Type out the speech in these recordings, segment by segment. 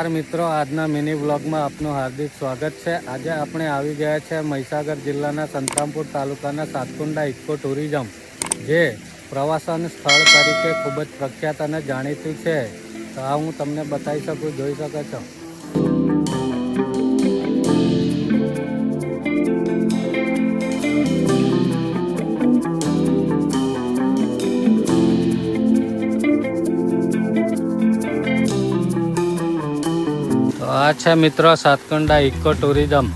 નમસ્કાર મિત્રો, આજના મિની બ્લોગમાં આપનું હાર્દિક સ્વાગત છે. આજે આપણે આવી ગયા છે મહીસાગર જિલ્લાના સંતરામપુર તાલુકાના સાતકુંડા ઇકો ટુરિઝમ, જે પ્રવાસન સ્થળ તરીકે ખૂબ જ પ્રખ્યાત અને જાણીતું છે. તો આ હું તમને બતાવી શકું, જોઈ શકો છો. આ છે મિત્રો સાતકુંડા ઇકો ટુરિઝમ.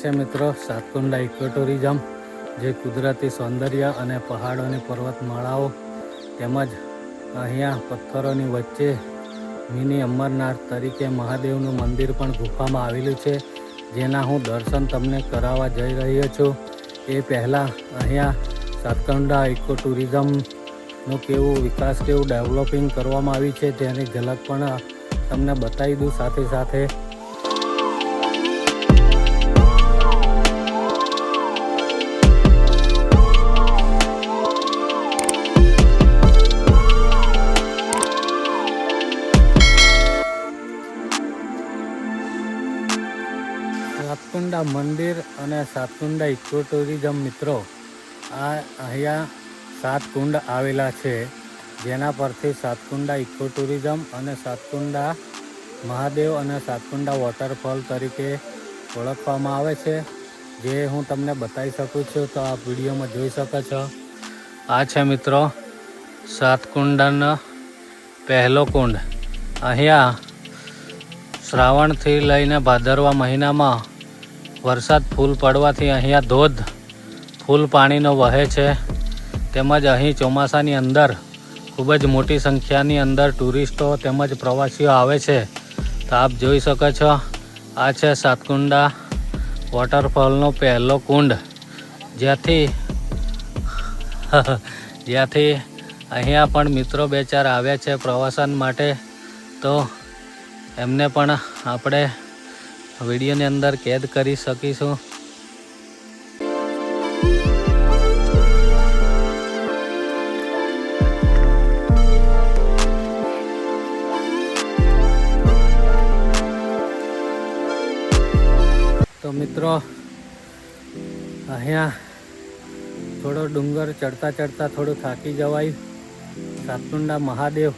છે મિત્રો સાતકુંડા ઇકો ટુરિઝમ, જે કુદરતી સૌંદર્ય અને પહાડોની પર્વતમાળાઓ તેમજ અહીંયા પથ્થરોની વચ્ચે મિની અમરનાથ તરીકે મહાદેવનું મંદિર પણ ગુફામાં આવેલું છે, જેના હું દર્શન તમને કરાવવા જઈ રહ્યો છું. એ પહેલાં અહીંયા સાતકંડા ઇકો ટુરિઝમનું કેવું વિકાસ, કેવું ડેવલપિંગ કરવામાં આવી છે, તેની ઝલક પણ તમને બતાવી દઉં સાથે સાથે. સાતકુંડા મંદિર અને સાતકુંડા ઇકો ટુરિઝમ મિત્રો, આ અહીંયા સાત કુંડ આવેલા છે, જેના પરથી સાતકુંડા ઇકો ટુરિઝમ અને સાતકુંડા મહાદેવ અને સાતકુંડા વોટરફોલ તરીકે ઓળખવામાં આવે છે. જે હું તમને બતાવી શકું છું, તો આ વિડીયોમાં જોઈ શકો છો. આ છે મિત્રો સાતકુંડાનો પહેલો કુંડ. અહીંયા શ્રાવણથી લઈને ભાદરવા મહિનામાં વરસાદ ફૂલ પડવાથી અહીંયા ધોધ ફૂલ પાણીનો વહે છે. તેમજ અહીં ચોમાસાની અંદર ખૂબ જ મોટી સંખ્યાની અંદર ટુરિસ્ટો તેમજ પ્રવાસીઓ આવે છે. તો આપ જોઈ શકો છો, આ છે સાતકુંડા વોટરફોલનો પહેલો કુંડ. જ્યાંથી જ્યાંથી અહીંયા પણ મિત્રો બે ચાર આવ્યા છે પ્રવાસન માટે. તો એમને પણ આપણે વિડીયોની અંદર કેદ કરી શકીશું. તો મિત્રો, અહીંયા થોડો ડુંગર ચડતા ચડતા થોડું થાકી જવાય. સાતકુંડા મહાદેવ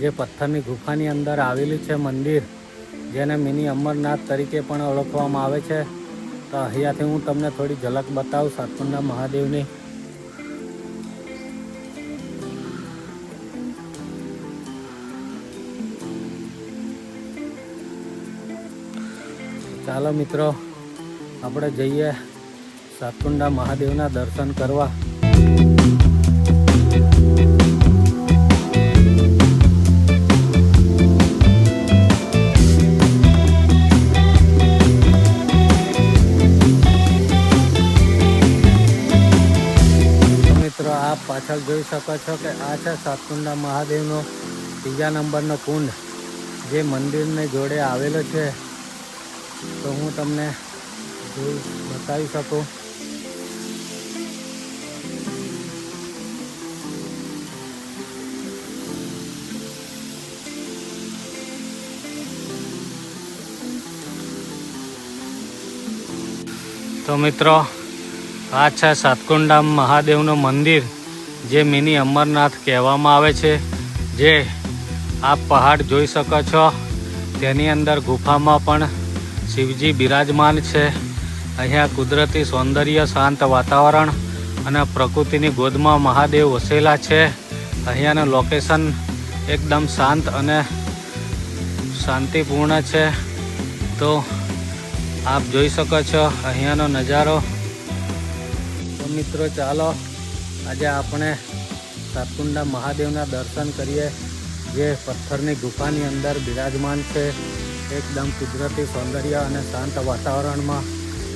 જે પથ્થરની ગુફાની અંદર આવેલું છે મંદિર. જેને મિની અમરનાથ તરીકે પણ ઓળખવામાં આવે છે. તો અહીંયાથી હું તમને થોડી ઝલક બતાવું સાતકુંડા મહાદેવની. ચાલો મિત્રો, આપણે જઈએ સાતકુંડા મહાદેવના દર્શન કરવા. પાછળ જોઈ શકો છો કે આ છે સાતકુંડા મહાદેવનો ત્રીજા નંબરનો કુંડ, જે મંદિરને જોડે આવેલો છે. તો હું તમને જોઈ બતાવી શકું. તો મિત્રો, આ છે સાતકુંડા મહાદેવનું મંદિર. જે મિની અમરનાથ કહેવામાં આવે છે, જે આપ પહાડ જોઈ શકો છો. તેની અંદર ગુફામાં પણ શિવજી બિરાજમાન છે. અહીંયા કુદરતી સૌંદર્ય, શાંત વાતાવરણ અને પ્રકૃતિની ગોદમાં મહાદેવ વસેલા છે. અહીંયાનું લોકેશન એકદમ શાંત અને શાંતિપૂર્ણ છે. તો આપ જોઈ શકો છો અહીંયાનો નજારો. મિત્રો, ચાલો આજે આપણે સાતકુંડા મહાદેવના દર્શન કરીએ. જે પથ્થરની ગુફાની અંદર બિરાજમાન છે. એકદમ કુદરતી સૌંદર્ય અને શાંત વાતાવરણમાં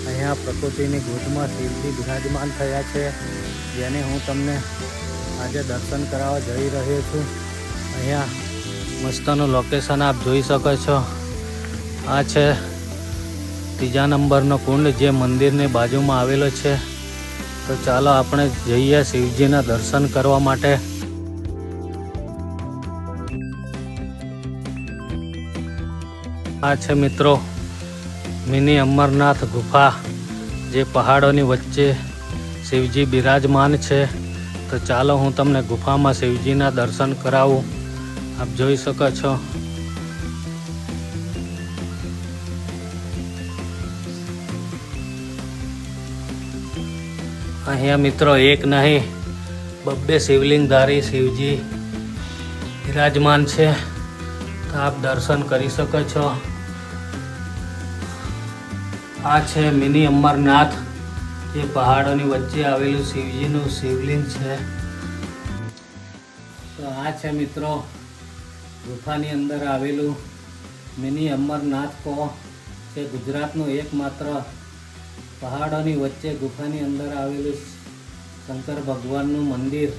અહીંયા પ્રકૃતિની ગોદમાં શિવજી બિરાજમાન થયા છે. જેને હું તમને આજે દર્શન કરાવવા જઈ રહ્યો છું. અહીંયા મસ્તનું લોકેશન આપ જોઈ શકો છો. આ છે ત્રીજા નંબરનો કુંડ જે મંદિરની બાજુમાં આવેલો છે. તો ચાલો આપણે જઈએ શિવજીના દર્શન કરવા માટે. આ છે મિત્રો મિની અમરનાથ ગુફા, જે પહાડોની વચ્ચે શિવજી બિરાજમાન છે. તો ચાલો હું તમને ગુફામાં શિવજીના દર્શન કરાવું. આપ જોઈ શકો છો. અહીંયા મિત્રો એક નહીં, બબ્બે શિવલિંગધારી શિવજી બિરાજમાન છે. તો આપ દર્શન કરી શકો છો. આ છે મિની અમરનાથ, જે પહાડોની વચ્ચે આવેલું શિવજીનું શિવલિંગ છે. તો આ છે મિત્રો, ગુફાની અંદર આવેલું મિની અમરનાથ કો જે ગુજરાતનું એકમાત્ર પહાડોની વચ્ચે ગુફાની અંદર આવેલું શંકર ભગવાનનું મંદિર.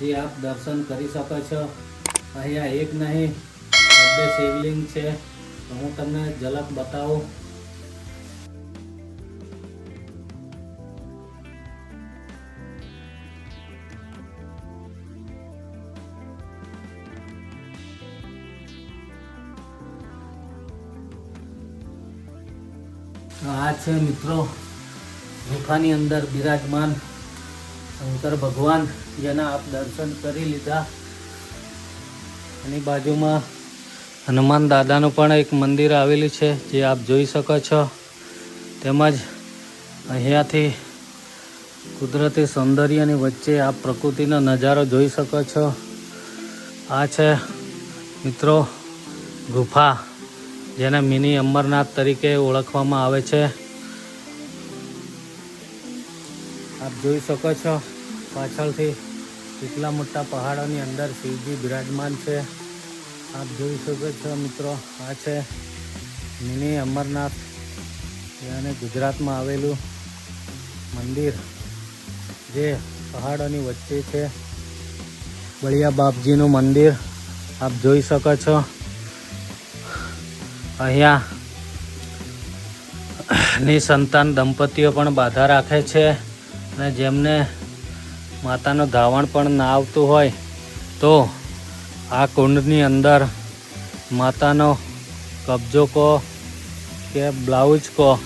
જે આપ દર્શન કરી શકો છો. અહીંયા એક નહીં બબ્બે શિવલિંગ છે. હું તમને ઝલક બતાવું. તો આ છે મિત્રો, ગુફાની અંદર બિરાજમાન શંકર ભગવાન. જેના આપ દર્શન કરી લીધા. એની બાજુમાં હનુમાન દાદાનું પણ એક મંદિર આવેલું છે, જે આપ જોઈ શકો છો. તેમજ અહીંયાથી કુદરતી સૌંદર્યની વચ્ચે આપ પ્રકૃતિનો નજારો જોઈ શકો છો. આ છે મિત્રો ગુફા. જેને મિની અમરનાથ તરીકે ઓળખવામાં આવે છે. આપ જોઈ શકો છો, પાછળથી કેટલા મોટા પહાડોની અંદર શિવજી બિરાજમાન છે. આપ જોઈ શકો છો મિત્રો, આ છે મિની અમરનાથ અને ગુજરાતમાં આવેલું મંદિર જે પહાડોની વચ્ચે છે. બળિયા બાપજીનું મંદિર આપ જોઈ શકો છો. અહીંયા ની સંતાન દંપતીઓ પણ બાધા રાખે છે અને જેમને માતાનું ધાવણ પણ ના આવતું હોય તો આ કુંડની અંદર માતાનો કબજો કહો કે બ્લાઉઝ કહો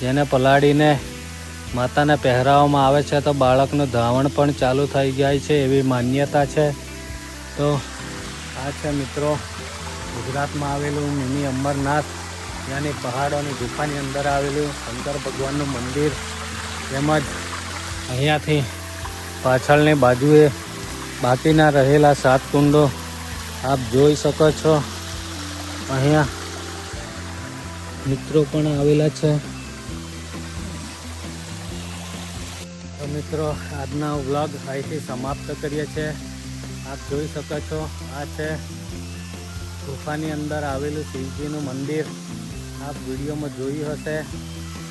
જેને પલાળીને માતાને પહેરાવવામાં આવે છે તો બાળકનું ધાવણ પણ ચાલુ થઈ જાય છે એવી માન્યતા છે. તો આ છે મિત્રો ગુજરાતમાં આવેલું મિની અમરનાથ, ત્યાંની પહાડોની ગુફાની અંદર આવેલું શંકર ભગવાનનું મંદિર, તેમજ અહીંયાથી પાછળની બાજુએ બાકીના રહેલા સાત કુંડો, આપ જોઈ શકો છો. અહીંયા મિત્રો પણ આવેલા છે. તો મિત્રો, આજના વ્લોગ અહીંથી સમાપ્ત કરીએ છીએ. આપ જોઈ શકો છો, આ છે ગુફાની અંદર આવેલું શિવજીનું મંદિર. આપ વિડીયોમાં જોયું હશે.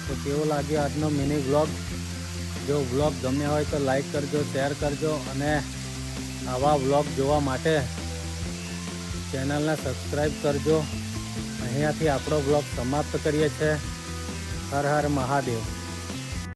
તો કેવો લાગ્યો આજનો મિની વ્લોગ જો વ્લોગ ગમ્યો હોય તો લાઈક કરજો શેર કરજો અને આવા વ્લોગ જોવા માટે ચેનલને સબસ્ક્રાઈબ કરજો. અહીંયાથી આપણો વ્લોગ સમાપ્ત કરીએ છીએ. હર હર મહાદેવ.